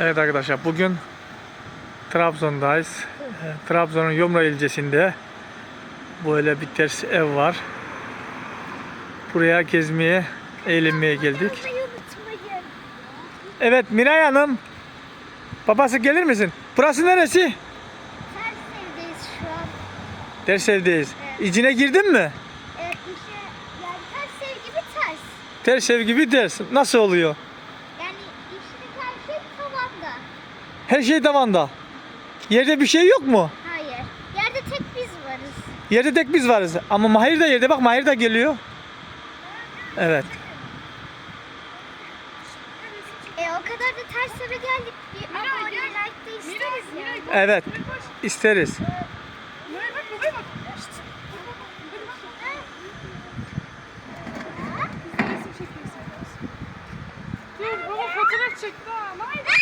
Evet arkadaşlar bugün Trabzon'dayız. Ee, Trabzon'un Yomra ilçesinde böyle bir ters ev var. Buraya gezmeye, eğlenmeye geldik. Evet Miray Hanım. Babası gelir misin? Burası neresi? Ters evdeyiz şu an. Ders evdeyiz. Evet. İçine girdin mi? Evet yani ters ev gibi ters. Ters ev gibi ders. Nasıl oluyor? Yani içindeki her şey tavanda. Her şey tavanda. Yerde bir şey yok mu? Hayır. Yerde tek biz varız. Yerde tek biz varız. Ama Mahir de yerde. Bak Mahir de geliyor. Evet. E o kadar da ters eve geldik. Bir abone like de isteriz yani. Evet. isteriz. Dur baba fotoğraf çekti ha. Hayır